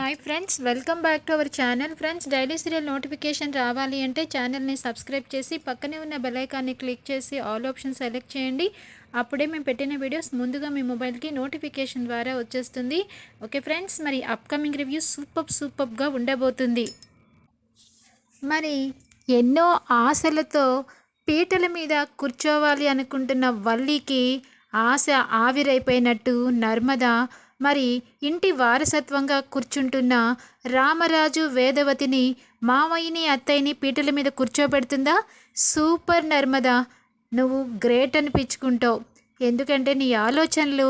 Hi friends welcome back to our channel friends daily serial notification రావాలి అంటే ఛానల్ని subscribe చేసి పక్కనే ఉన్న బెలైకాన్ని క్లిక్ చేసి ఆల్ ఆప్షన్ సెలెక్ట్ చేయండి. అప్పుడే మేము పెట్టిన వీడియోస్ ముందుగా మీ మొబైల్కి నోటిఫికేషన్ ద్వారా వచ్చేస్తుంది. ఓకే ఫ్రెండ్స్ మరి అప్కమింగ్ రివ్యూ సూపర్ సూపర్గా ఉండబోతుంది. మరి ఎన్నో ఆశలతో పీటల మీద కూర్చోవాలి అనుకుంటున్న వల్లికి ఆశ ఆవిరైపోయినట్టు నర్మదా మరి ఇంటి వారసత్వంగా కూర్చుంటున్న రామరాజు వేదవతిని మావయ్యని అత్తయ్యని పీటల మీద కూర్చోబెడుతుందా? సూపర్ నర్మద! నువ్వు గ్రేట్ అనిపించుకుంటావు. ఎందుకంటే నీ ఆలోచనలు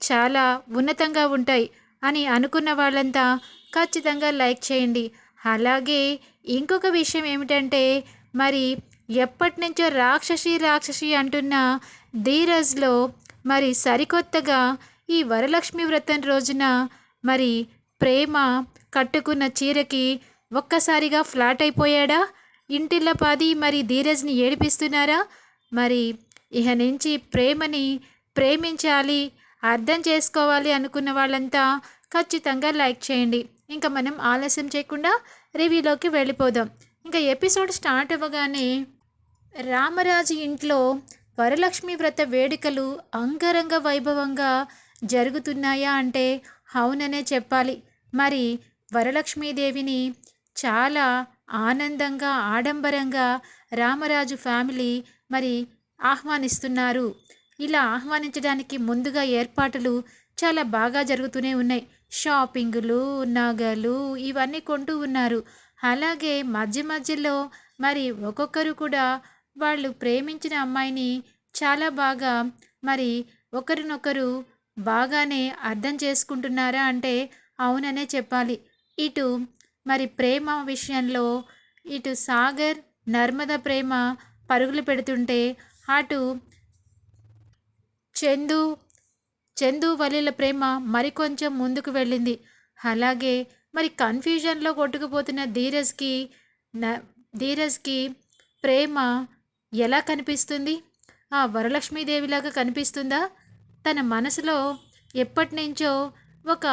చాలా ఉన్నతంగా ఉంటాయి అని అనుకున్న వాళ్ళంతా ఖచ్చితంగా లైక్ చేయండి. అలాగే ఇంకొక విషయం ఏమిటంటే మరి ఎప్పటి నుంచో రాక్షసి రాక్షసి అంటున్న ధీరజ్లో మరి సరికొత్తగా ఈ వరలక్ష్మి వ్రతం రోజున మరి ప్రేమ కట్టుకున్న చీరకి ఒక్కసారిగా ఫ్లాట్ అయిపోయాడా? ఇంటిల్ల పాది మరి ధీరజ్ని ఏడిపిస్తున్నారా? మరి ఇహ నుంచి ప్రేమని ప్రేమించాలి అర్థం చేసుకోవాలి అనుకున్న వాళ్ళంతా ఖచ్చితంగా లైక్ చేయండి. ఇంకా మనం ఆలస్యం చేయకుండా రివ్యూలోకి వెళ్ళిపోదాం. ఇంకా ఎపిసోడ్ స్టార్ట్ అవ్వగానే రామరాజు ఇంట్లో వరలక్ష్మి వ్రత వేడుకలు అంగరంగ వైభవంగా జరుగుతున్నాయా అంటే అవుననే చెప్పాలి. మరి వరలక్ష్మీదేవిని చాలా ఆనందంగా ఆడంబరంగా రామరాజు ఫ్యామిలీ మరి ఆహ్వానిస్తున్నారు. ఇలా ఆహ్వానించడానికి ముందుగా ఏర్పాట్లు చాలా బాగా జరుగుతూనే ఉన్నాయి. షాపింగులు నగలు ఇవన్నీ కొంటూ ఉన్నారు. అలాగే మధ్య మధ్యలో మరి ఒక్కొక్కరు కూడా వాళ్ళు ప్రేమించిన అమ్మాయిని చాలా బాగా మరి ఒకరినొకరు బాగానే అర్థం చేసుకుంటున్నారా అంటే అవుననే చెప్పాలి. ఇటు మరి ప్రేమ విషయంలో ఇటు సాగర్ నర్మద ప్రేమ పరుగులు పెడుతుంటే అటు చందు చందు వలీల ప్రేమ మరికొంచెం ముందుకు వెళ్ళింది. అలాగే మరి కన్ఫ్యూజన్లో కొట్టుకుపోతున్న ధీరజ్కి న ధీరజ్కి ప్రేమ ఎలా కనిపిస్తుంది? ఆ వరలక్ష్మీదేవిలాగా కనిపిస్తుందా? తన మనసులో ఎప్పటి నుంచో ఒక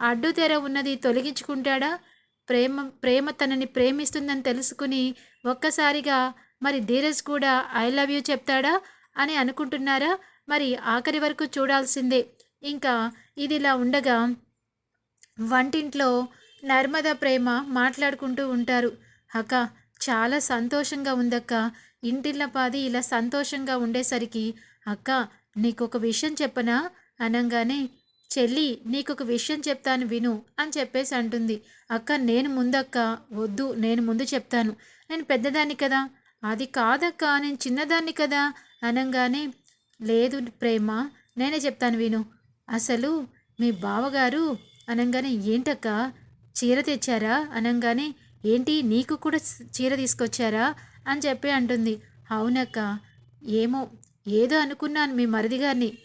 అడ్డుతెర ఉన్నది తొలగించుకుంటాడా? ప్రేమ ప్రేమ తనని ప్రేమిస్తుందని తెలుసుకుని ఒక్కసారిగా మరి ధీరజ్ కూడా ఐ లవ్ యూ చెప్తాడా అని అనుకుంటున్నారా? మరి ఆఖరి వరకు చూడాల్సిందే. ఇంకా ఇదిలా ఉండగా వంటింట్లో నర్మద ప్రేమ మాట్లాడుకుంటూ ఉంటారు. అక్క చాలా సంతోషంగా ఉందక్క. ఇంటిళ్ళ పాది ఇలా సంతోషంగా ఉండేసరికి అక్క నీకొక విషయం చెప్పనా? అనంగానే చెల్లి నీకొక విషయం చెప్తాను విను అని చెప్పేసి అంటుంది. అక్క నేను ముందక్క వద్దు నేను ముందు చెప్తాను. నేను పెద్దదాన్ని కదా? అది కాదక్క నేను చిన్నదాన్ని కదా? అనగానే లేదు ప్రేమ నేనే చెప్తాను విను. అసలు మీ బావగారు? అనగానే ఏంటక్క? చీర తెచ్చారా? అనంగానే ఏంటి నీకు కూడా చీర తీసుకొచ్చారా? అని చెప్పి అంటుంది. అవునక్క ఏమో ఏదో అనుకున్నాను మీ మరిది గారిని.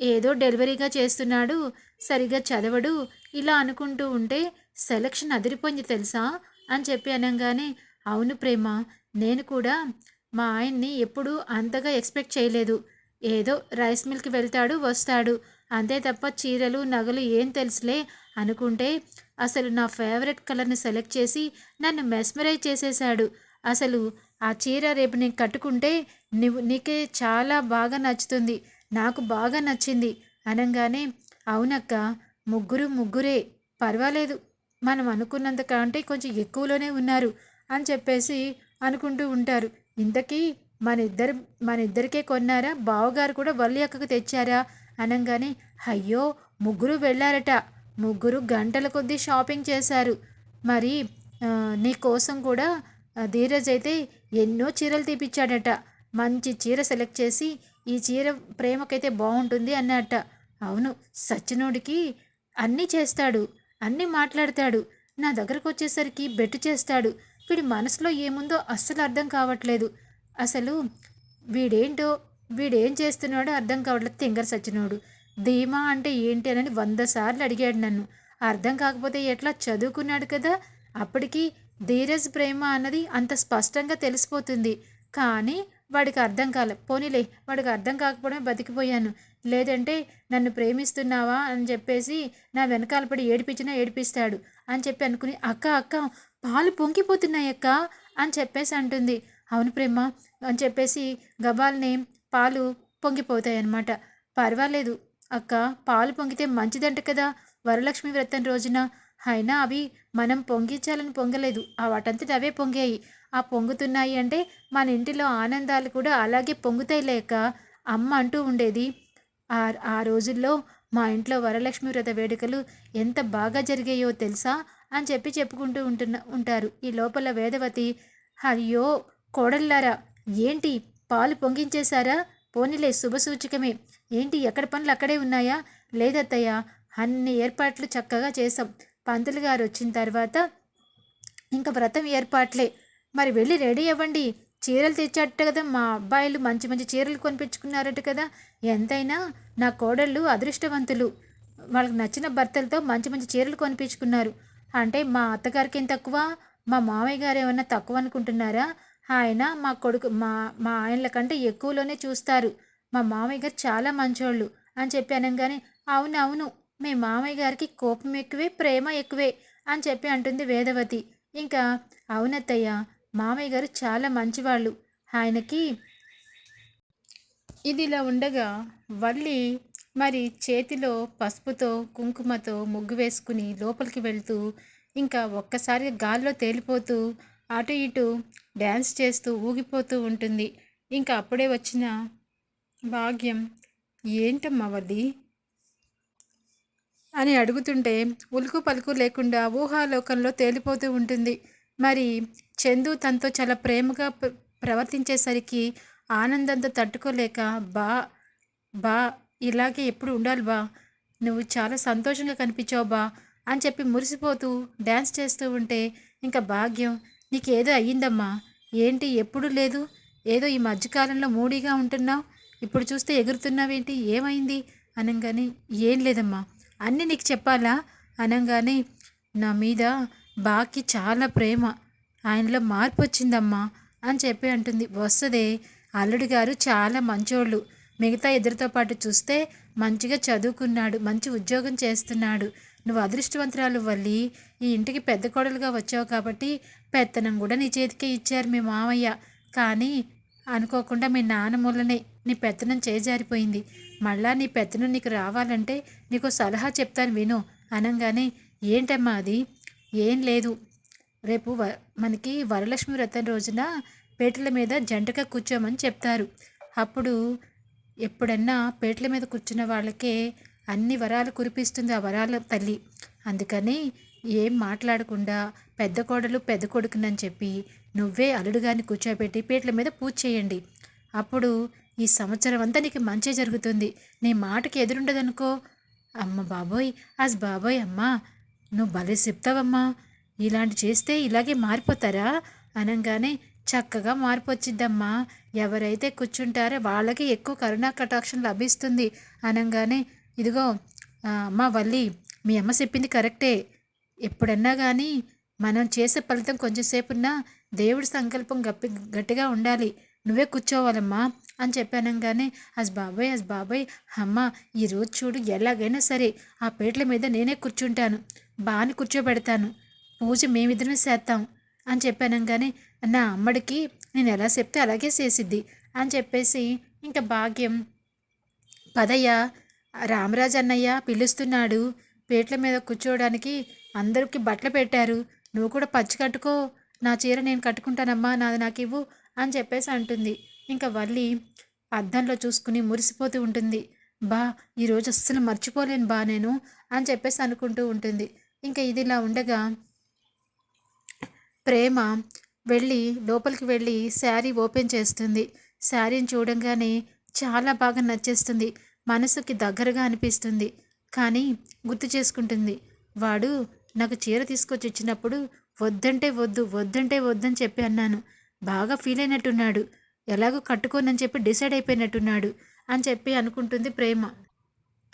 ఏదో డెలివరీగా చేస్తున్నాడు సరిగా చదవడు ఇలా అనుకుంటూ ఉంటే సెలక్షన్ అదిరిపోయింది తెలుసా? అని చెప్పి అనగానే అవును ప్రేమ నేను కూడా మా ఆయన్ని ఎప్పుడూ అంతగా ఎక్స్పెక్ట్ చేయలేదు. ఏదో రైస్ మిల్కి వెళ్తాడు వస్తాడు. అంతే తప్ప చీరలు నగలు ఏం తెలుసులే అనుకుంటే అసలు నా ఫేవరెట్ కలర్ని సెలెక్ట్ చేసి నన్ను మెస్మరైజ్ చేసేశాడు. అసలు ఆ చీర రేపు నేను కట్టుకుంటే నువ్వు నీకే చాలా బాగా నచ్చుతుంది. నాకు బాగా నచ్చింది. అనగానే అవునక్క ముగ్గురు ముగ్గురే. పర్వాలేదు. మనం అనుకున్నంత కంటే కొంచెం ఎక్కువలోనే ఉన్నారు అని చెప్పేసి అనుకుంటూ ఉంటారు. ఇంతకీ మన ఇద్దరు మన ఇద్దరికే కొన్నారా? బావగారు కూడా వల్లి అక్కకు తెచ్చారా? అనగానే అయ్యో ముగ్గురు వెళ్ళారట. ముగ్గురు గంటల కొద్దీ షాపింగ్ చేశారు. మరి నీ కోసం కూడా ధీరజ్ అయితే ఎన్నో చీరలు తీపిచ్చాడట. మంచి చీర సెలెక్ట్ చేసి ఈ చీర ప్రేమకైతే బాగుంటుంది అన్నట అవును సచ్చినోడికి అన్నీ చేస్తాడు అన్నీ మాట్లాడతాడు. నా దగ్గరకు వచ్చేసరికి బెట్టు చేస్తాడు. వీడి మనసులో ఏముందో అస్సలు అర్థం కావట్లేదు. అసలు వీడేంటో వీడేం చేస్తున్నాడో అర్థం కావట్లేదు తింగర సచ్చినోడు. ధీమా అంటే ఏంటి అని వంద సార్లు అడిగాడు నన్ను. అర్థం కాకపోతే ఎట్లా చదువుకున్నాడు కదా అప్పటికి ధీరజ్ ప్రేమ అన్నది అంత స్పష్టంగా తెలిసిపోతుంది. కానీ వాడికి అర్థం కాలే. పోనీలే వాడికి అర్థం కాకపోవడమే బతికిపోయాను. లేదంటే నన్ను ప్రేమిస్తున్నావా అని చెప్పేసి నా వెనకాల పడి ఏడిపించినా ఏడిపిస్తాడు అని చెప్పి అనుకుని అక్క అక్క పాలు పొంగిపోతున్నాయి అక్క అని చెప్పేసి అంటుంది. అవును ప్రేమ అని చెప్పేసి గబాల్ని పాలు పొంగిపోతాయి అన్నమాట పర్వాలేదు అక్క పాలు పొంగితే మంచిదంట కదా. వరలక్ష్మి వ్రతం రోజున అయినా అవి మనం పొంగించాలని పొంగలేదు. ఆ వాటంతట అవే పొంగాయి. ఆ పొంగుతున్నాయి అంటే మన ఇంటిలో ఆనందాలు కూడా అలాగే పొంగుతాయి లేక అమ్మ అంటూ ఉండేది. ఆ ఆ రోజుల్లో మా ఇంట్లో వరలక్ష్మి వ్రత వేడుకలు ఎంత బాగా జరిగాయో తెలుసా? అని చెప్పి చెప్పుకుంటూ ఉంటున్న ఉంటారు. ఈ లోపల వేదవతి అయ్యో కోడల్లారా ఏంటి? పాలు పొంగించేశారా? పోనీలే శుభసూచకమే ఏంటి ఎక్కడ పనులు అక్కడే ఉన్నాయా? లేదత్తయ్య అన్ని ఏర్పాట్లు చక్కగా చేశాం. పంతులు గారు వచ్చిన తర్వాత ఇంకా వ్రతం ఏర్పాట్లే. మరి వెళ్ళి రెడీ అవ్వండి. చీరలు తెచ్చాట కదా మా అబ్బాయిలు. మంచి మంచి చీరలు కొనిపించుకున్నారట కదా. ఎంతైనా నా కోడళ్ళు అదృష్టవంతులు. వాళ్ళకి నచ్చిన భర్తలతో మంచి మంచి చీరలు కొనిపించుకున్నారు. అంటే మా అత్తగారికి ఏం తక్కువ? మా మామయ్య గారు ఏమన్నా తక్కువ అనుకుంటున్నారా? ఆయన మా కొడుకు మా మా ఆయనల కంటే ఎక్కువలోనే చూస్తారు. మా మామయ్య గారు చాలా మంచోళ్ళు అని చెప్పి అనగానే అవును అవును. మీ మామయ్య గారికి కోపం ఎక్కువే ప్రేమ ఎక్కువే అని చెప్పి అంటుంది వేదవతి. ఇంకా అవునత్తయ్య మామయ్య గారు చాలా మంచివాళ్ళు. ఆయనకి ఇదిలా ఉండగా వల్లి మరి చేతిలో పసుపుతో కుంకుమతో ముగ్గు వేసుకుని లోపలికి వెళ్తూ ఇంకా ఒక్కసారి గాల్లో తేలిపోతూ అటు ఇటు డ్యాన్స్ చేస్తూ ఊగిపోతూ ఉంటుంది. ఇంకా అప్పుడే వచ్చిన భాగ్యం ఏంటమ్మా వల్లి అని అడుగుతుంటే ఉలుకు పలుకు లేకుండా ఊహాలోకంలో తేలిపోతూ ఉంటుంది. మరి చందు తనతో చాలా ప్రేమగా ప్రవర్తించేసరికి ఆనందంతో తట్టుకోలేక బా బా ఇలాగే ఎప్పుడు ఉండాలి బా? నువ్వు చాలా సంతోషంగా కనిపించావు బా అని చెప్పి మురిసిపోతూ డ్యాన్స్ చేస్తూ ఉంటే ఇంకా భాగ్యం నీకేదో అయ్యిందమ్మా. ఏంటి ఎప్పుడు లేదు? ఏదో ఈ మధ్యకాలంలో మూడీగా ఉంటున్నావు. ఇప్పుడు చూస్తే ఎగురుతున్నావేంటి? ఏమైంది? అనగానే ఏం లేదమ్మా. అన్నీ నీకు చెప్పాలా? అనగానే నా మీద బాకి చాలా ప్రేమ. ఆయనలో మార్పు వచ్చిందమ్మా అని చెప్పి అంటుంది. వస్తుంది అల్లుడు గారు చాలా మంచోళ్ళు. మిగతా ఇద్దరితో పాటు చూస్తే మంచిగా చదువుకున్నాడు మంచి ఉద్యోగం చేస్తున్నాడు. నువ్వు అదృష్టవంతురాలు వల్లి. ఈ ఇంటికి పెద్ద కోడలుగా వచ్చావు కాబట్టి పెత్తనం కూడా నీ చేతికే ఇచ్చారు మీ మామయ్య. కానీ అనుకోకుండా మీ నాన్న మూలనే నీ పెత్తనం చేజారిపోయింది. మళ్ళా నీ పెత్తనం నీకు రావాలంటే నీకు సలహా చెప్తాను విను. అనగానే ఏంటమ్మా అది? ఏం లేదు. రేపు వ మనకి వరలక్ష్మి వ్రతం రోజున పేటల మీద జంటగా కూర్చోమని చెప్తారు. అప్పుడు ఎప్పుడన్నా పేటల మీద కూర్చున్న వాళ్ళకే అన్ని వరాలు కురిపిస్తుంది ఆ వరాల తల్లి. అందుకని ఏం మాట్లాడకుండా పెద్ద కోడలు పెద్ద కొడుకునని చెప్పి నువ్వే అల్లుడుగాని కూర్చోబెట్టి పీటల మీద పూజ చేయండి. అప్పుడు ఈ సంవత్సరం అంతా నీకు మంచి జరుగుతుంది. నీ మాటకి ఎదురుండదనుకో. అమ్మ బాబోయ్ అస్ బాబోయ్ అమ్మా నువ్వు భలే చెప్తావమ్మా. ఇలాంటి చేస్తే ఇలాగే మారిపోతారా? అనగానే చక్కగా మార్పు వచ్చిద్దమ్మా ఎవరైతే కూర్చుంటారో వాళ్ళకి ఎక్కువ కరుణా కటాక్షం లభిస్తుంది. అనగానే ఇదిగో అమ్మా వల్లి మీ అమ్మ చెప్పింది కరెక్టే. ఎప్పుడన్నా కానీ మనం చేసే ఫలితం కొంచెంసేపున్నా దేవుడి సంకల్పం గప్పి గట్టిగా ఉండాలి. నువ్వే కూర్చోవాలమ్మా అని చెప్పానంగానే అస్ బాబాయ్ అస్ బాబాయ్ అమ్మ ఈరోజు చూడు ఎలాగైనా సరే ఆ పేట్ల మీద నేనే కూర్చుంటాను. బాని కూర్చోబెడతాను. పూజ మేమిద్దరం చేస్తాం అని చెప్పానంగానే నా అమ్మడికి నేను ఎలా చెప్తే అలాగే చేసిద్ది అని చెప్పేసి ఇంకా భాగ్యం పదయ్య రామరాజు అన్నయ్య పిలుస్తున్నాడు. పేట్ల మీద కూర్చోవడానికి అందరికి బట్టలు పెట్టారు. నువ్వు కూడా పచ్చి కట్టుకో నా చీర నేను కట్టుకుంటానమ్మా నాది నాకు ఇవ్వు అని చెప్పేసి అంటుంది. ఇంకా వల్లి అద్దంలో చూసుకుని మురిసిపోతూ ఉంటుంది. బా ఈరోజు అస్సలు మర్చిపోలేను బా నేను అని చెప్పేసి అనుకుంటూ ఉంటుంది. ఇంకా ఇదిలా ఉండగా ప్రేమ వెళ్ళి లోపలికి వెళ్ళి శారీ ఓపెన్ చేస్తుంది. శారీని చూడంగానే చాలా బాగా నచ్చేస్తుంది. మనసుకి దగ్గరగా అనిపిస్తుంది. కానీ గుర్తు చేసుకుంటుంది. వాడు నాకు చీర తీసుకొచ్చి ఇచ్చినప్పుడు వద్దంటే వద్దు వద్దంటే వద్దని చెప్పి అన్నాను. బాగా ఫీల్ అయినట్టున్నాడు. ఎలాగో కట్టుకోనని చెప్పి డిసైడ్ అయిపోయినట్టున్నాడు అని చెప్పి అనుకుంటుంది ప్రేమ.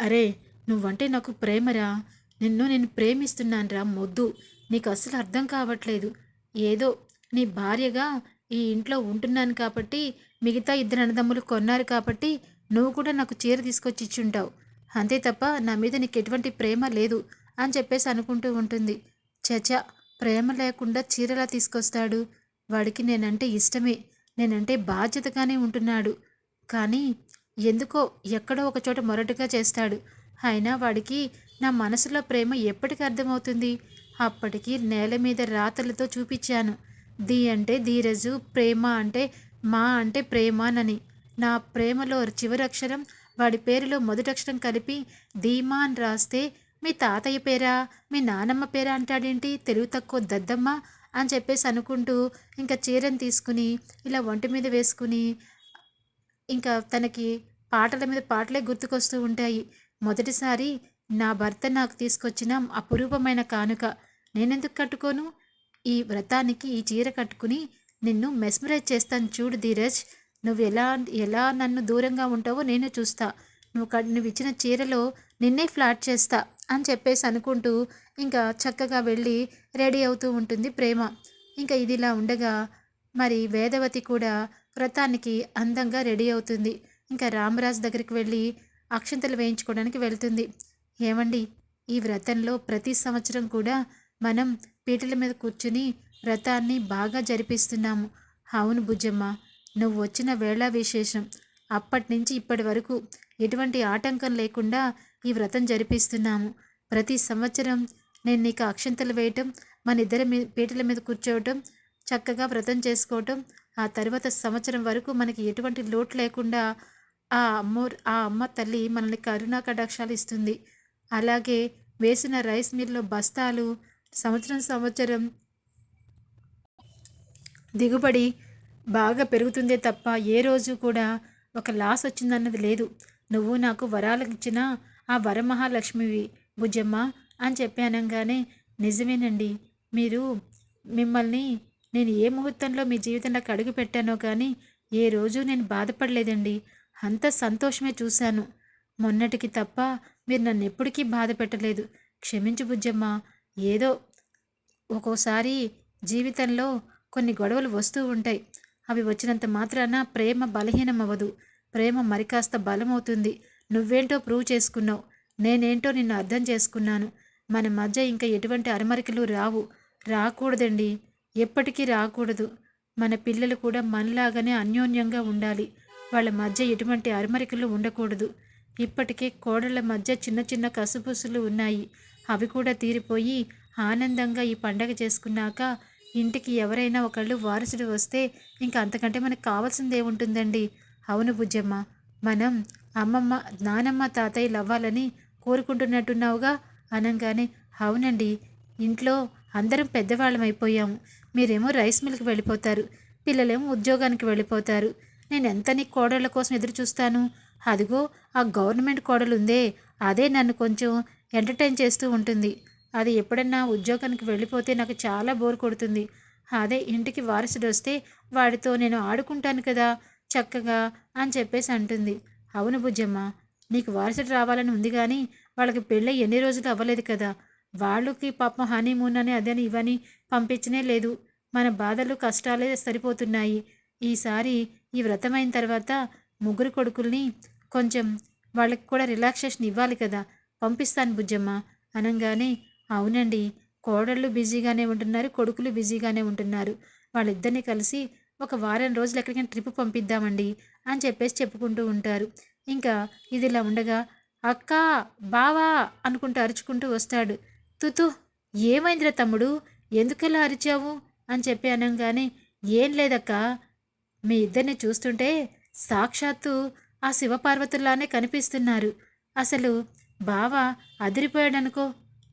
అరే నువ్వంటే నాకు ప్రేమరా? నిన్ను నేను ప్రేమిస్తున్నానురా మొద్దు. నీకు అస్సలు అర్థం కావట్లేదు. ఏదో నీ భార్యగా ఈ ఇంట్లో ఉంటున్నాను కాబట్టి మిగతా ఇద్దరు అన్నదమ్ములు కొన్నారు కాబట్టి నువ్వు కూడా నాకు చీర తీసుకొచ్చి ఇచ్చుంటావు. అంతే తప్ప నా మీద నీకు ఎటువంటి ప్రేమ లేదు అని చెప్పేసి అనుకుంటూ ఉంటుంది. చచ ప్రేమ లేకుండా చీరలా తీసుకొస్తాడు. వాడికి నేనంటే ఇష్టమే. నేనంటే బాధ్యతగానే ఉంటున్నాడు. కానీ ఎందుకో ఎక్కడో ఒక చోట మొరటుగా చేస్తాడు. అయినా వాడికి నా మనసులో ప్రేమ ఎప్పటికి అర్థమవుతుంది? అప్పటికి నేల మీద రాతలతో చూపించాను. ది అంటే ధీరజు ప్రేమ అంటే మా అంటే ప్రేమానని. నా ప్రేమలో చివరి అక్షరం వాడి పేరులో మొదటి అక్షరం కలిపి ధీమా అని రాస్తే మీ తాతయ్య పేరా? మీ నానమ్మ పేరా అంటాడేంటి? తెలుగు తక్కువ దద్దమ్మ అని చెప్పేసి అనుకుంటూ ఇంకా చీరను తీసుకుని ఇలా ఒంటి మీద వేసుకుని ఇంకా తనకి పాటల మీద పాటలే గుర్తుకొస్తూ ఉంటాయి. మొదటిసారి నా భర్త నాకు తీసుకొచ్చిన అపురూపమైన కానుక. నేనెందుకు కట్టుకోను? ఈ వ్రతానికి ఈ చీర కట్టుకుని నిన్ను మెస్మరైజ్ చేస్తాను చూడు ధీరజ్. నువ్వు ఎలా ఎలా నన్ను దూరంగా ఉంటావో నేను చూస్తా. నువ్వు నువ్వు ఇచ్చిన చీరలో నిన్నే ఫ్లాట్ చేస్తా. అని చెప్పేసి అనుకుంటూ ఇంకా చక్కగా వెళ్ళి రెడీ అవుతూ ఉంటుంది ప్రేమ. ఇంకా ఇదిలా ఉండగా మరి వేదవతి కూడా వ్రతానికి అందంగా రెడీ అవుతుంది. ఇంకా రామరాజు దగ్గరికి వెళ్ళి అక్షంతలు వేయించుకోవడానికి వెళ్తుంది. ఏమండి ఈ వ్రతంలో ప్రతి సంవత్సరం కూడా మనం పీటల మీద కూర్చుని వ్రతాన్ని బాగా జరిపిస్తున్నాము. అవును బుజ్జమ్మ నువ్వు వచ్చిన వేళ విశేషం. అప్పటి నుంచి ఇప్పటి వరకు ఎటువంటి ఆటంకం లేకుండా ఈ వ్రతం జరిపిస్తున్నాము. ప్రతి సంవత్సరం నేను నీకు అక్షంతలు వేయటం మన ఇద్దరి మీ పీటల మీద కూర్చోవటం చక్కగా వ్రతం చేసుకోవటం ఆ తర్వాత సంవత్సరం వరకు మనకి ఎటువంటి లోటు లేకుండా ఆ అమ్మ ఆ అమ్మ తల్లి మనల్ని కరుణా కటాక్షాలు ఇస్తుంది. అలాగే వేసిన రైస్ మిల్లో బస్తాలు సంవత్సరం సంవత్సరం దిగుబడి బాగా పెరుగుతుందే తప్ప ఏ రోజు కూడా ఒక లాస్ వచ్చిందన్నది లేదు. నువ్వు నాకు వరాలకు ఇచ్చిన ఆ వరమహాలక్ష్మివి భుజమ్మ అని చెప్పానంగానే నిజమేనండి. మీరు మిమ్మల్ని నేను ఏ ముహూర్తంలో మీ జీవితంలోకి అడుగు పెట్టానో కానీ ఏ రోజు నేను బాధపడలేదండి. అంత సంతోషమే చూశాను. మొన్నటికి తప్ప మీరు నన్ను ఎప్పటికీ బాధ పెట్టలేదు. క్షమించు బుజ్జమ్మ ఏదో ఒక్కోసారి జీవితంలో కొన్ని గొడవలు వస్తూ ఉంటాయి. అవి వచ్చినంత మాత్రాన ప్రేమ బలహీనం అవ్వదు ప్రేమ మరి కాస్త బలమవుతుంది. నువ్వేంటో ప్రూవ్ చేసుకున్నావు. నేనేంటో నిన్ను అర్థం చేసుకున్నాను. మన మధ్య ఇంకా ఎటువంటి అరమరికలు రావు. రాకూడదండి. ఎప్పటికీ రాకూడదు. మన పిల్లలు కూడా మనలాగానే అన్యోన్యంగా ఉండాలి. వాళ్ళ మధ్య ఎటువంటి అరమరికలు ఉండకూడదు. ఇప్పటికే కోడళ్ళ మధ్య చిన్న చిన్న కసుపుసులు ఉన్నాయి. అవి కూడా తీరిపోయి ఆనందంగా ఈ పండగ చేసుకున్నాక ఇంటికి ఎవరైనా ఒకళ్ళు వారసుడు వస్తే ఇంకా అంతకంటే మనకు కావాల్సింది ఉంటుందండి అవును బుజ్జమ్మ. మనం అమ్మమ్మ నానమ్మ తాతయ్యలు అవ్వాలని కోరుకుంటున్నట్టున్నావుగా? అనగానే అవునండి. ఇంట్లో అందరం పెద్దవాళ్ళం అయిపోయాము మీరేమో రైస్ మిల్కి వెళ్ళిపోతారు. పిల్లలేమో ఉద్యోగానికి వెళ్ళిపోతారు. నేను ఎంత నీ కోడళ్ళ కోసం ఎదురు చూస్తాను అదిగో ఆ గవర్నమెంట్ కోడలు ఉందే అదే నన్ను కొంచెం ఎంటర్టైన్ చేస్తూ ఉంటుంది. అది ఎప్పుడన్నా ఉద్యోగానికి వెళ్ళిపోతే నాకు చాలా బోర్ కొడుతుంది. అదే ఇంటికి వారసుడు వస్తే వాడితో నేను ఆడుకుంటాను కదా చక్కగా అని చెప్పేసి అంటుంది. అవును బుజ్జమ్మ నీకు వారసుడు రావాలని ఉంది కానీ వాళ్ళకి పెళ్ళి ఎన్ని రోజులు అవ్వలేదు కదా. వాళ్ళకి పాపం హనీమూన్ అని అదని ఇవని పంపించనే లేదు. మన బాధలు కష్టాలే సరిపోతున్నాయి. ఈసారి ఈ వ్రతమైన తర్వాత ముగ్గురు కొడుకుల్ని కొంచెం వాళ్ళకి కూడా రిలాక్సేషన్ ఇవ్వాలి కదా. పంపిస్తాను బుజ్జమ్మ. అనగానే అవునండి. కోడళ్ళు బిజీగానే ఉంటున్నారు కొడుకులు బిజీగానే ఉంటున్నారు. వాళ్ళిద్దరిని కలిసి ఒక వారం రోజులు ఎక్కడికైనా ట్రిప్ పంపిద్దామండి. అని చెప్పేసి చెప్పుకుంటూ ఉంటారు. ఇంకా ఇదిలా ఉండగా అక్క బావా అనుకుంటూ అరుచుకుంటూ వస్తాడు. తుతు ఏమైందిరా తమ్ముడు? ఎందుకలా అరిచావు? అని చెప్పి అనగానే ఏం లేదక్క. మీ ఇద్దరిని చూస్తుంటే సాక్షాత్తు ఆ శివపార్వతుల్లానే కనిపిస్తున్నారు. అసలు బావ అదిరిపోయాడనుకో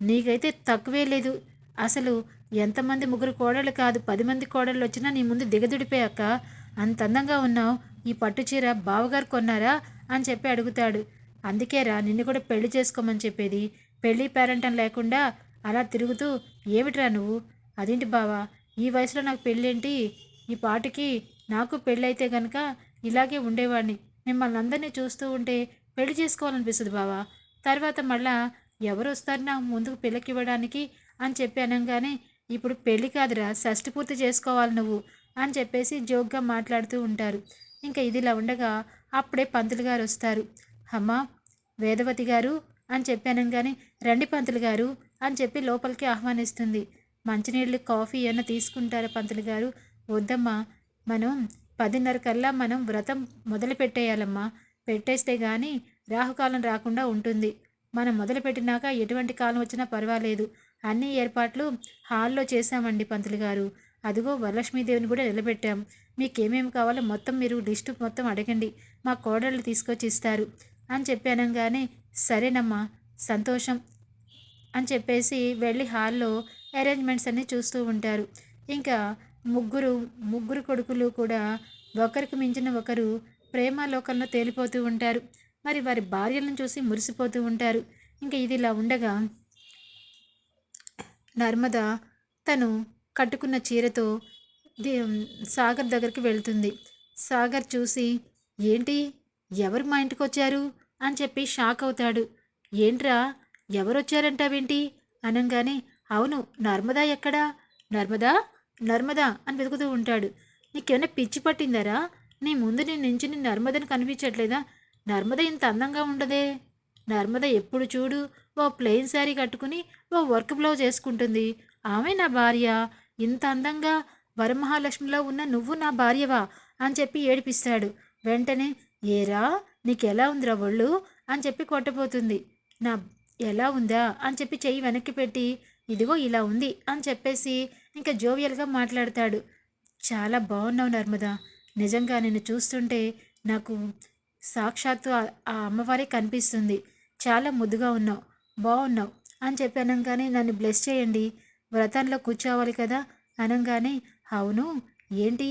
నీకైతే తక్కువే లేదు. అసలు ఎంతమంది ముగ్గురు కోడళ్ళు కాదు పది మంది కోడళ్ళు వచ్చినా నీ ముందు దిగదుడిపోయాక అంత అందంగా ఉన్నావు. ఈ పట్టు చీర బావగారు కొన్నారా అని చెప్పి అడుగుతాడు. అందుకేరా నిన్ను కూడా పెళ్ళి చేసుకోమని చెప్పేది. పెళ్ళి పేరంటం లేకుండా అలా తిరుగుతూ ఏమిట్రా నువ్వు? అదేంటి బావా ఈ వయసులో నాకు పెళ్ళేంటి? ఈ పాటికి నాకు పెళ్ళైతే కనుక ఇలాగే ఉండేవాడిని మిమ్మల్ని అందరినీ చూస్తూ ఉంటే పెళ్ళి చేసుకోవాలనిపిస్తుంది బావా. తర్వాత మళ్ళా ఎవరు వస్తారు నా ముందుకు పెళ్ళికి ఇవ్వడానికి అని చెప్పి అనగానే ఇప్పుడు పెళ్ళి కాదురా షష్టి పూర్తి చేసుకోవాలి నువ్వు అని చెప్పేసి జోక్గా మాట్లాడుతూ ఉంటారు. ఇంకా ఇదిలా ఉండగా అప్పుడే పంతులు గారు వస్తారు. అమ్మా వేదవతి గారు అని చెప్పాను కానీ రండి పంతులు గారు అని చెప్పి లోపలికి ఆహ్వానిస్తుంది. మంచినీళ్ళు కాఫీ ఏమైనా తీసుకుంటారా పంతులు గారు? వద్దమ్మా మనం పదిన్నర కల్లా మనం వ్రతం మొదలు పెట్టేయాలమ్మా. పెట్టేస్తే కానీ రాహుకాలం రాకుండా ఉంటుంది. మనం మొదలు పెట్టినాక ఎటువంటి కాలం వచ్చినా పర్వాలేదు. అన్ని ఏర్పాట్లు హాల్లో చేశామండి పంతులు గారు. అదిగో వరలక్ష్మీదేవిని కూడా నిలబెట్టాం. మీకు ఏమేమి కావాలో మొత్తం మీరు లిస్టు మొత్తం అడగండి. మా కోడళ్ళు తీసుకొచ్చి ఇస్తారు. అని చెప్పానంగానే సరేనమ్మా సంతోషం అని చెప్పేసి వెళ్ళి హాల్లో అరేంజ్మెంట్స్ అన్నీ చూస్తూ ఉంటారు. ఇంకా ముగ్గురు ముగ్గురు కొడుకులు కూడా ఒకరికి మించిన ఒకరు ప్రేమ లోకంలో తేలిపోతూ ఉంటారు. మరి వారి భార్యలను చూసి మురిసిపోతూ ఉంటారు. ఇంకా ఇది ఇలా ఉండగా నర్మద తను కట్టుకున్న చీరతో సాగర్ దగ్గరికి వెళ్తుంది. సాగర్ చూసి ఏంటి? ఎవరు మా ఇంటికి వచ్చారు? అని చెప్పి షాక్ అవుతాడు. ఏంట్రా? ఎవరొచ్చారంటావేంటి అనగానే అవును నర్మదా ఎక్కడా? నర్మదా? నర్మదా? అని వెతుకుతూ ఉంటాడు. నీకేమైనా పిచ్చి పట్టిందరా? నీ ముందు నేను నుంచి నీ నర్మదని కనిపించట్లేదా? నర్మద ఇంత అందంగా ఉండదే. నర్మద ఎప్పుడు చూడు ఓ ప్లెయిన్ శారీ కట్టుకుని ఓ వర్క్ బ్లౌజ్ వేసుకుంటుంది. ఆమె నా భార్య. ఇంత అందంగా వరమహాలక్ష్మిలో ఉన్న నువ్వు నా భార్యవా? అని చెప్పి ఏడిపిస్తాడు. వెంటనే ఏరా నీకెలా ఉందిరా ఒళ్ళు అని చెప్పి కొట్టబోతుంది. నా ఎలా ఉందా? అని చెప్పి చెయ్యి వెనక్కి పెట్టి ఇదిగో ఇలా ఉంది అని చెప్పేసి ఇంకా జోవియల్గా మాట్లాడతాడు. చాలా బాగున్నావు నర్మదా. నిజంగా నిన్ను చూస్తుంటే నాకు సాక్షాత్తు ఆ అమ్మవారే కనిపిస్తుంది. చాలా ముద్దుగా ఉన్నావు. బాగున్నావు అని చెప్పి అనగానే నన్ను బ్లెస్ చేయండి. వ్రతంలో కూర్చోవాలి కదా? అనగానే అవును. ఏంటి?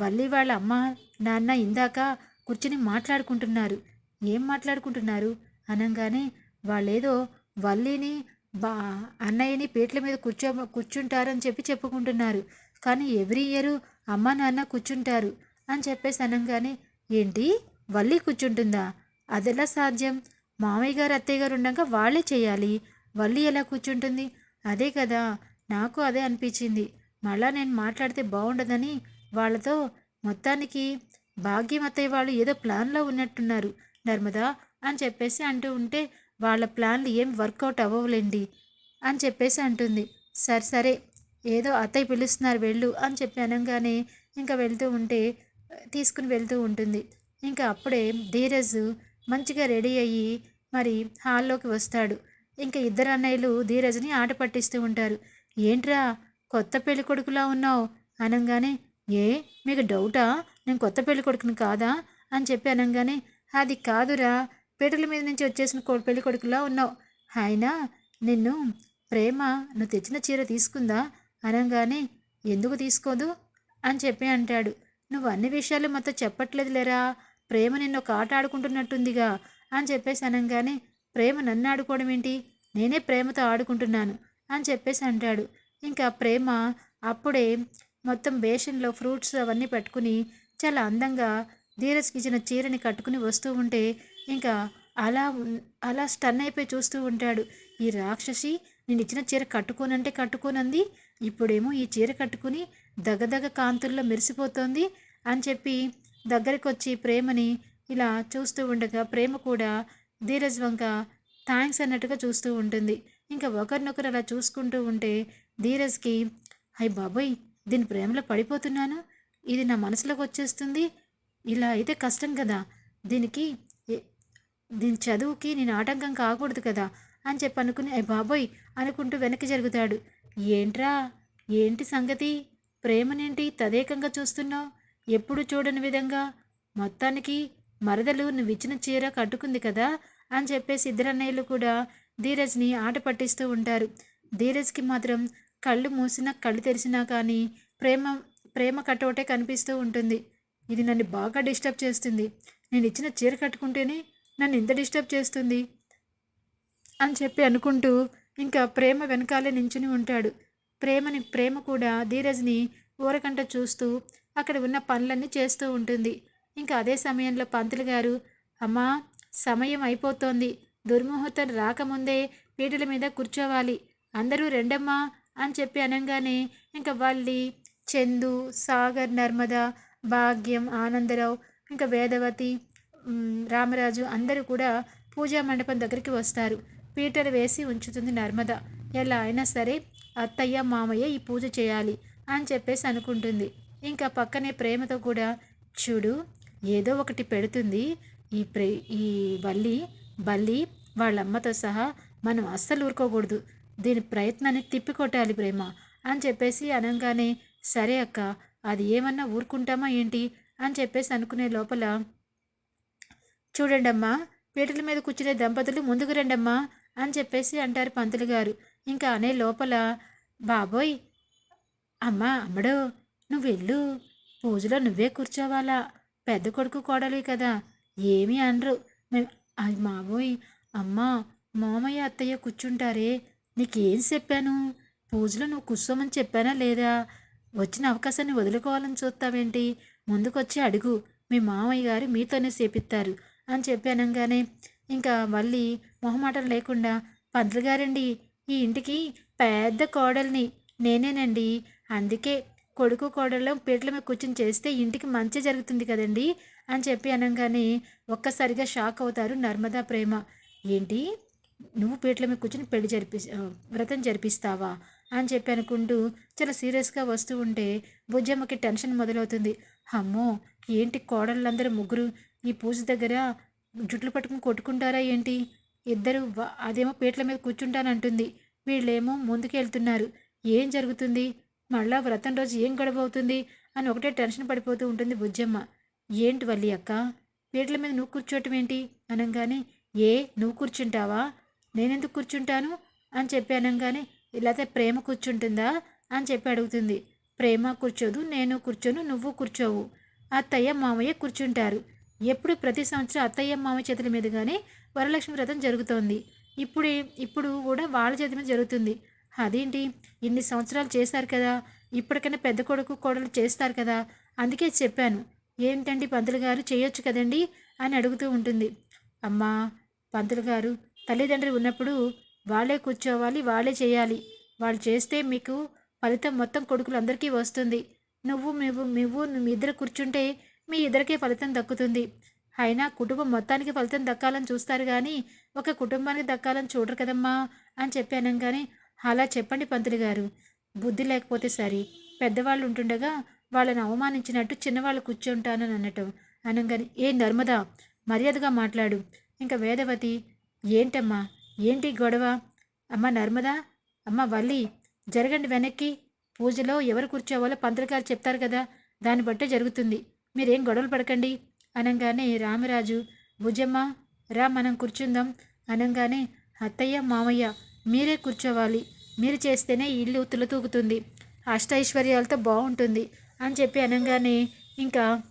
వల్లి వాళ్ళ అమ్మ నాన్న ఇందాక కూర్చుని మాట్లాడుకుంటున్నారు. ఏం మాట్లాడుకుంటున్నారు? అనగానే వాళ్ళేదో వల్లిని బా అన్నయ్యని పీటల మీద కూర్చో కూర్చుంటారని చెప్పి చెప్పుకుంటున్నారు. కానీ ఎవ్రీ ఇయర్ అమ్మ నాన్న కూర్చుంటారు అని చెప్పేసి అనగానే ఏంటి? వల్లి కూర్చుంటుందా? అదెలా సాధ్యం? మామయ్య గారు అత్తయ్య గారు ఉండగా వాళ్ళే చేయాలి. వల్లి ఎలా కూర్చుంటుంది? అదే కదా నాకు అదే అనిపించింది. మళ్ళా నేను మాట్లాడితే బాగుండదని వాళ్ళతో మొత్తానికి భాగ్యం వాళ్ళు ఏదో ప్లాన్లో ఉన్నట్టున్నారు. నర్మదా అని చెప్పేసి అంటూ ఉంటే వాళ్ళ ప్లాన్లు ఏం వర్కౌట్ అవ్వవులేండి అని చెప్పేసి అంటుంది. సరే సరే ఏదో అత్తయ్య పిలుస్తున్నారు వెళ్ళు అని చెప్పి అనగానే ఇంకా వెళ్తూ ఉంటే తీసుకుని వెళ్తూ ఉంటుంది. ఇంకా అప్పుడే ధీరజ్ మంచిగా రెడీ అయ్యి మరి హాల్లోకి వస్తాడు. ఇంకా ఇద్దరు అన్నయ్యలు ధీరజ్ని ఆట పట్టిస్తూ ఉంటారు. ఏంట్రా కొత్త పెళ్ళి కొడుకులా ఉన్నావు? అనగానే ఏ? మీకు డౌటా? నేను కొత్త పెళ్ళి కొడుకుని కాదా? అని చెప్పి అనగానే అది కాదురా. పీటల మీద నుంచి వచ్చేసిన పెళ్ళి కొడుకులా ఉన్నావు. అయినా నిన్ను ప్రేమ నువ్వు తెచ్చిన చీర తీసుకుందా? అనగానే ఎందుకు తీసుకోదు? అని చెప్పి అంటాడు. నువ్వు అన్ని విషయాలు మొత్తం చెప్పట్లేదు లేరా ప్రేమ నిన్ను ఒక ఆట ఆడుకుంటున్నట్టుందిగా? అని చెప్పేసి అనగానే ప్రేమ నన్ను ఆడుకోవడం ఏంటి? నేనే ప్రేమతో ఆడుకుంటున్నాను. అని చెప్పేసి అంటాడు. ఇంకా ప్రేమ అప్పుడే మొత్తం బేషన్లో ఫ్రూట్స్ అవన్నీ పెట్టుకుని చాలా అందంగా ధీరజ్కి ఇచ్చిన చీరని కట్టుకుని వస్తూ ఉంటే ఇంకా అలా అలా స్టన్ అయిపోయి చూస్తూ ఉంటాడు. ఈ రాక్షసి నేను ఇచ్చిన చీర కట్టుకోనంటే కట్టుకోనంది ఇప్పుడేమో ఈ చీర కట్టుకుని దగదగ కాంతుల్లో మెరిసిపోతోంది అని చెప్పి దగ్గరికి వచ్చి ప్రేమని ఇలా చూస్తూ ఉండగా ప్రేమ కూడా ధీరజ్ వంక థ్యాంక్స్ అన్నట్టుగా చూస్తూ ఉంటుంది. ఇంకా ఒకరినొకరు అలా చూసుకుంటూ ఉంటే ధీరజ్కి హై బాబోయ్ దీని ప్రేమలో పడిపోతున్నాను. ఇది నా మనసులోకి వచ్చేస్తుంది. ఇలా అయితే కష్టం కదా. దీనికి దీని చదువుకి నేను ఆటంకం కాకూడదు కదా అని చెప్పి అనుకుని అయ్య బాబోయ్ అనుకుంటూ వెనక్కి జరుగుతాడు. ఏంట్రా? ఏంటి సంగతి? ప్రేమనేంటి తదేకంగా చూస్తున్నావు? ఎప్పుడు చూడని విధంగా? మొత్తానికి మరదలు నువ్విచ్చిన చీర కట్టుకుంది కదా అని చెప్పేసి ఇద్దరన్నయ్యలు కూడా ధీరజ్ని ఆట పట్టిస్తూ ఉంటారు. ధీరజ్కి మాత్రం కళ్ళు మూసినా కళ్ళు తెరిచినా కానీ ప్రేమ ప్రేమ కట్టోటే కనిపిస్తూ ఉంటుంది. ఇది నన్ను బాగా డిస్టర్బ్ చేస్తుంది. నేను ఇచ్చిన చీర కట్టుకుంటేనే నన్ను ఇంత డిస్టర్బ్ చేస్తుంది అని చెప్పి అనుకుంటూ ఇంకా ప్రేమ వెనకాలే నించుని ఉంటాడు. ప్రేమని ప్రేమ కూడా ధీరజ్ని ఊరకంట చూస్తూ అక్కడ ఉన్న పనులన్నీ చేస్తూ ఉంటుంది. ఇంకా అదే సమయంలో పంతులు గారు అమ్మా సమయం అయిపోతోంది. దుర్ముహూర్తం రాకముందే పీటల మీద కూర్చోవాలి. అందరూ రెండమ్మా. అని చెప్పి అనగానే ఇంకా వల్లి చందు సాగర్ నర్మద భాగ్యం ఆనందరావు ఇంకా వేదవతి రామరాజు అందరూ కూడా పూజా మండపం దగ్గరికి వస్తారు. పీటలు వేసి ఉంచుతుంది నర్మద. ఎలా అయినా సరే అత్తయ్య మామయ్య ఈ పూజ చేయాలి అని చెప్పేసి అనుకుంటుంది. ఇంకా పక్కనే ప్రేమతో కూడా చూడు ఏదో ఒకటి పెడుతుంది. ఈ ప్రే ఈ బల్లి బల్లి వాళ్ళమ్మతో సహా మనం అస్సలు ఊరుకోకూడదు. దీని ప్రయత్నాన్ని తిప్పికొట్టాలి ప్రేమ అని చెప్పేసి అనగానే సరే అక్క అది ఏమన్నా ఊరుకుంటామా ఏంటి? అని చెప్పేసి అనుకునే లోపల చూడండమ్మా పీటల మీద కూర్చునే దంపతులు ముందుకు రండమ్మా అని చెప్పేసి అంటారు పంతులు గారు. ఇంకా అనే లోపల బాబోయ్ అమ్మా అమ్మడు నువ్వు వెళ్ళు పూజలో నువ్వే కూర్చోవాలా? పెద్ద కొడుకు కోడలి కదా ఏమీ అనరు. మేము అది మాబోయ్ అమ్మా మామయ్య అత్తయ్య కూర్చుంటారే నీకేం చెప్పాను? పూజలో నువ్వు కూర్చోమని చెప్పానా లేదా? వచ్చిన అవకాశాన్ని వదులుకోవాలని చూస్తావేంటి? ముందుకొచ్చి అడుగు. మీ మామయ్య గారు మీతోనే చేపిస్తారు అని చెప్పి అనగానే ఇంకా మళ్ళీ మొహమాటం లేకుండా పంతులు గారండి ఈ ఇంటికి పెద్ద కోడల్ని నేనేనండి. అందుకే కొడుకు కోడల్లో పీటల మీద కూర్చొని చేస్తే ఇంటికి మంచి జరుగుతుంది కదండి అని చెప్పి అనగానే ఒక్కసారిగా షాక్ అవుతారు నర్మదా ప్రేమ. ఏంటి? నువ్వు పీటల మీద కూర్చొని పెళ్ళి జరిపి వ్రతం జరిపిస్తావా? అని చెప్పి అనుకుంటూ చాలా సీరియస్గా వస్తూ ఉంటే బుజ్జమ్మకి టెన్షన్ మొదలవుతుంది. అమ్మో ఏంటి కోడళ్ళందరూ ముగ్గురు ఈ పూజ దగ్గర జుట్లు పట్టుకుని కొట్టుకుంటారా ఏంటి? ఇద్దరు అదేమో పీటల మీద కూర్చుంటానంటుంది. వీళ్ళేమో ముందుకెళ్తున్నారు ఏం జరుగుతుంది? మళ్ళా వ్రతం రోజు ఏం గొడవ అవుతుంది అని ఒకటే టెన్షన్ పడిపోతూ ఉంటుంది బుజ్జమ్మ. ఏంటి వల్లి అక్క? పీటల మీద నువ్వు కూర్చోవటం ఏంటి? అనగానే ఏ నువ్వు కూర్చుంటావా? నేనెందుకు కూర్చుంటాను? అని చెప్పి అనగానే ఇలాతే ప్రేమ కూర్చుంటుందా? అని చెప్పి అడుగుతుంది. ప్రేమ కూర్చోదు నేను కూర్చోను నువ్వు కూర్చోవు. అత్తయ్య మామయ్య కూర్చుంటారు. ఎప్పుడు ప్రతి సంవత్సరం అత్తయ్య మామయ్య చేతుల మీదుగానే వరలక్ష్మి వ్రతం జరుగుతోంది. ఇప్పుడు ఇప్పుడు కూడా వాళ్ళ చేతి మీద జరుగుతుంది. అదేంటి? ఇన్ని సంవత్సరాలు చేశారు కదా. ఇప్పటికైనా పెద్ద కొడుకు కోడలు చేస్తారు కదా. అందుకే చెప్పాను. ఏంటండి పంతులు గారు? చేయొచ్చు కదండి? అని అడుగుతూ ఉంటుంది. అమ్మా పంతులు గారు తల్లిదండ్రులు ఉన్నప్పుడు వాళ్ళే కూర్చోవాలి వాళ్ళే చేయాలి. వాళ్ళు చేస్తే మీకు ఫలితం మొత్తం కొడుకులందరికీ వస్తుంది. నువ్వు నువ్వు నువ్వు మీ ఇద్దరు కూర్చుంటే మీ ఇద్దరికే ఫలితం దక్కుతుంది. అయినా కుటుంబం మొత్తానికి ఫలితం దక్కాలని చూస్తారు కానీ ఒక కుటుంబానికి దక్కాలని చూడరు కదమ్మా అని చెప్పాను కానీ అలా చెప్పండి పంతులు గారు. బుద్ధి లేకపోతే సరే. పెద్దవాళ్ళు ఉంటుండగా వాళ్ళని అవమానించినట్టు చిన్నవాళ్ళు కూర్చుంటానని అనటం అనగాని ఏ నర్మదా! మర్యాదగా మాట్లాడు. ఇంకా వేదవతి ఏంటమ్మా? ఏంటి గొడవ? అమ్మ నర్మదా అమ్మ వల్లి జరగండి వెనక్కి. పూజలో ఎవరు కూర్చోవాలో పంతులుగారు చెప్తారు కదా దాన్ని బట్టే జరుగుతుంది. మీరేం గొడవలు పడకండి. అనగానే రామరాజు భుజమ్మ రా మనం కూర్చుందాం. అనగానే అత్తయ్య మామయ్య మీరే కూర్చోవాలి. మీరు చేస్తేనే ఇల్లు తులతూగుతుంది. అష్టైశ్వర్యాలతో బాగుంటుంది. అని చెప్పి అనగానే ఇంకా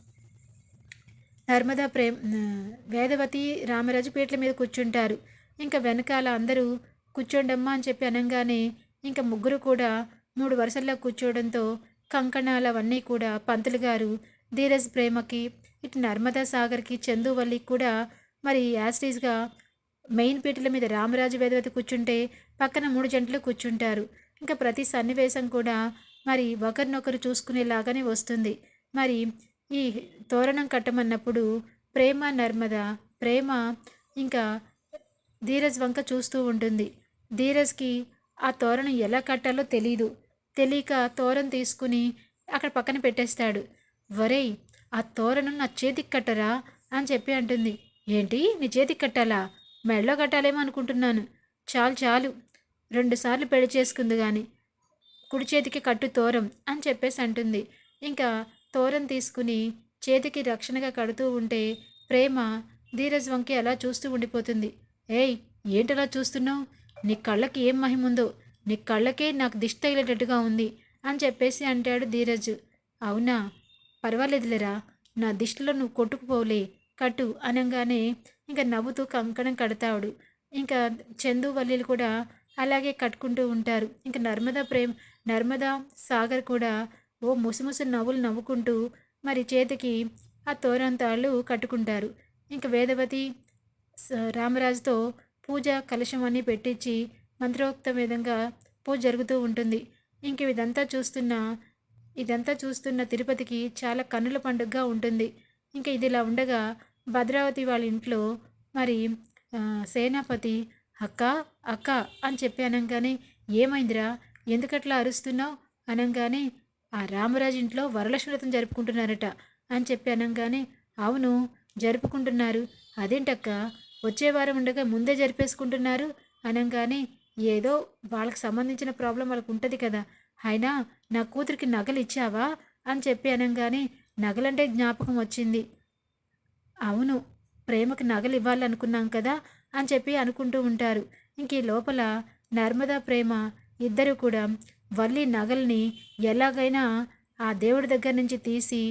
నర్మదా ప్రేమ వేదవతి రామరాజు పీటల మీద కూర్చుంటారు. ఇంకా వెనకాల అందరూ కూర్చోండమ్మా అని చెప్పి అనగానే ఇంకా ముగ్గురు కూడా మూడు వరుసల్లో కూర్చోవడంతో కంకణాలు అవన్నీ కూడా పంతులు గారు ధీరజ్ ప్రేమకి ఇటు నర్మదా సాగర్కి చందువల్లికి కూడా మరి యాస్టీస్గా మెయిన్ పీటల మీద రామరాజు వేదవతి కూర్చుంటే పక్కన మూడు జంటలు కూర్చుంటారు. ఇంకా ప్రతి సన్నివేశం కూడా మరి ఒకరినొకరు చూసుకునేలాగానే వస్తుంది. మరి ఈ తోరణం కట్టమన్నప్పుడు ప్రేమ నర్మద ప్రేమ ఇంకా ధీరజ్ వంక చూస్తూ ఉంటుంది. ధీరజ్కి ఆ తోరణం ఎలా కట్టాలో తెలీదు. తెలియక తోరణం తీసుకుని అక్కడ పక్కన పెట్టేస్తాడు. వరేయ్ ఆ తోరణం నా చేతికి కట్టరా? అని చెప్పి అంటుంది. ఏంటి? నీ చేతికి కట్టాలా? మెడలో కట్టాలేమో అనుకుంటున్నాను. చాలు చాలు. రెండుసార్లు పెళ్ళి చేసుకుంది కానీ కుడి చేతికి కట్టు తోరం అని చెప్పేసి అంటుంది. ఇంకా తోరం తీసుకుని చేతికి రక్షణగా కడుతూ ఉంటే ప్రేమ ధీరజ్ వంకి అలా చూస్తూ ఉండిపోతుంది. ఏయ్ ఏంటలా చూస్తున్నావు? నీ కళ్ళకి ఏం మహిముందో నీ కళ్ళకే నాకు దిష్టి తగిలేటట్టుగా ఉంది అని చెప్పేసి అంటాడు ధీరజ్. అవునా? పర్వాలేదులేరా? నా దిష్టిలో నువ్వు కొట్టుకుపోలే కట్టు అనగానే ఇంకా నవ్వుతూ కంకణం కడతాడు ఇంకా చందు వల్లీలు కూడా అలాగే కట్టుకుంటూ ఉంటారు. ఇంకా నర్మదా ప్రేమ్ నర్మదా సాగర్ కూడా ఓ ముసిముసి నవ్వులు నవ్వుకుంటూ మరి చేతికి ఆ తోరంతాళ్ళు కట్టుకుంటారు. ఇంకా వేదవతి రామరాజుతో పూజ కలశం అన్నీ పెట్టించి మంత్రోక్త విధంగా పూజ జరుగుతూ ఉంటుంది. ఇంక ఇదంతా చూస్తున్న ఇదంతా చూస్తున్న తిరుపతికి చాలా కన్నుల పండుగగా ఉంటుంది. ఇంకా ఇదిలా ఉండగా భద్రావతి వాళ్ళ ఇంట్లో మరి సేనాపతి అక్క అక్క అని చెప్పి అనగానే ఏమైందిరా? ఎందుకట్లా అరుస్తున్నావు? అనగానే ఆ రామరాజు ఇంట్లో వరలక్ష్మి వ్రతం జరుపుకుంటున్నారట అని చెప్పి అనగానే అవును జరుపుకుంటున్నారు. అదేంటక్క వచ్చే వారం ఉండగా ముందే జరిపేసుకుంటున్నారు? అనగానే ఏదో వాళ్ళకి సంబంధించిన ప్రాబ్లం వాళ్ళకు ఉంటుంది కదా. అయినా నా కూతురికి నగలు ఇచ్చావా? అని చెప్పి అనగానే నగలంటే జ్ఞాపకం వచ్చింది. అవును ప్రేమకు నగలు ఇవ్వాలనుకున్నాం కదా అని చెప్పి అనుకుంటూ ఉంటారు. ఇంక ఈ లోపల నర్మదా ప్రేమ ఇద్దరు కూడా వల్లి నగల్ని ఎలాగైనా ఆ దేవుడి దగ్గర నుంచి తీసి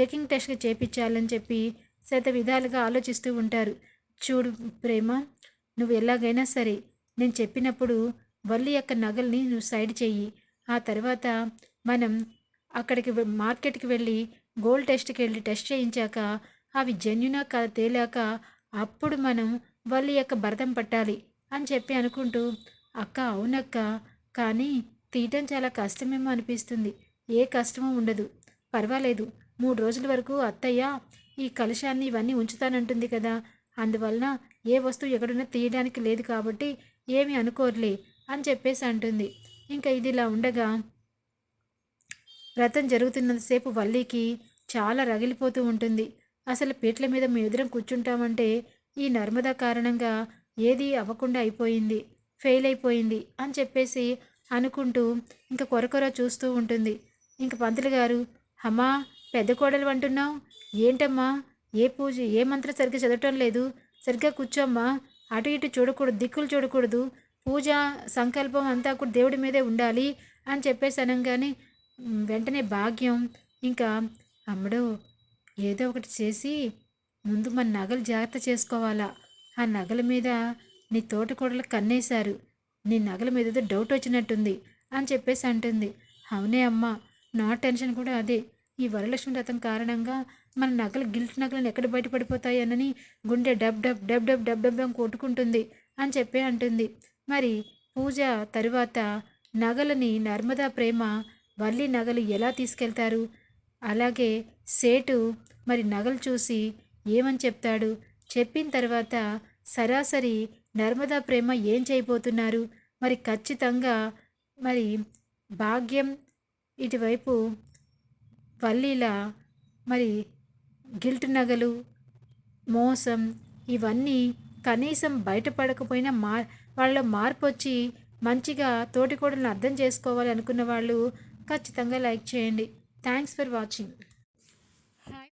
చెకింగ్ టెస్ట్కి చేపించాలని చెప్పి శత విధాలుగా ఆలోచిస్తూ ఉంటారు. చూడు ప్రేమ నువ్వు ఎలాగైనా సరే నేను చెప్పినప్పుడు వల్లి యొక్క నగల్ని నువ్వు సైడ్ చెయ్యి. ఆ తర్వాత మనం అక్కడికి మార్కెట్కి వెళ్ళి గోల్డ్ టెస్ట్కి వెళ్ళి టెస్ట్ చేయించాక అవి జెన్యునా కా తేలాక అప్పుడు మనం వాళ్ళ యొక్క భరతం పట్టాలి అని చెప్పి అనుకుంటూ అక్క అవునక్క కానీ తీయటం చాలా కష్టమేమో అనిపిస్తుంది. ఏ కష్టమో ఉండదు. పర్వాలేదు. మూడు రోజుల వరకు అత్తయ్య ఈ కలుషాన్ని ఇవన్నీ ఉంచుతానంటుంది కదా. అందువలన ఏ వస్తువు ఎక్కడున్నా తీయడానికి లేదు కాబట్టి ఏమి అనుకోర్లే అని చెప్పేసి అంటుంది. ఇంకా ఇది ఇలా ఉండగా వ్రతం జరుగుతున్నంతసేపు వల్లికి చాలా రగిలిపోతూ ఉంటుంది. అసలు పీట్ల మీద మేదురం కూర్చుంటామంటే ఈ నర్మదా కారణంగా ఏది అవ్వకుండా అయిపోయింది. ఫెయిల్ అయిపోయింది అని చెప్పేసి అనుకుంటూ ఇంకా కొరకొర చూస్తూ ఉంటుంది. ఇంక పంతులు గారు అమ్మా పెద్ద కోడలు అంటున్నావు? ఏంటమ్మా? ఏ పూజ ఏ మంత్రం సరిగ్గా చదవటం లేదు. సరిగ్గా కూర్చోమ్మా. అటు ఇటు చూడకూడదు దిక్కులు చూడకూడదు. పూజ సంకల్పం అంతా కూడా దేవుడి మీదే ఉండాలి అని చెప్పేసి అనగానే వెంటనే భాగ్యం. ఇంకా అమ్మడు ఏదో ఒకటి చేసి ముందు మన నగలు జాగ్రత్త చేసుకోవాలా? ఆ నగల మీద నీ తోటకూడలు కన్నేశారు. నీ నగల మీద డౌట్ వచ్చినట్టుంది అని చెప్పేసి అంటుంది. అవునే అమ్మ నా టెన్షన్ కూడా అదే. ఈ వరలక్ష్మి రథం కారణంగా మన నగలు గిల్ట్ నగలను ఎక్కడ బయటపడిపోతాయనని గుండె డబ్ డబ్ డబ్ డబ్ డబ్ డబ్ కొట్టుకుంటుంది అని చెప్పి అంటుంది. మరి పూజ తరువాత నగలని నర్మదా ప్రేమ వల్లి నగలు ఎలా తీసుకెళ్తారు? అలాగే సేటు మరి నగలు చూసి ఏమని చెప్తాడు? చెప్పిన తర్వాత సరాసరి నర్మదా ప్రేమ ఏం చేయబోతున్నారు? మరి ఖచ్చితంగా మరి భాగ్యం ఇటువైపు పల్లీల మరి గిల్ట్ నగలు మోసం ఇవన్నీ కనీసం బయటపడకపోయినా మా వాళ్ళ మార్పు వచ్చి మంచిగా తోటికోడలను అర్థం చేసుకోవాలి అనుకున్న వాళ్ళు ఖచ్చితంగా లైక్ చేయండి. Thanks for watching.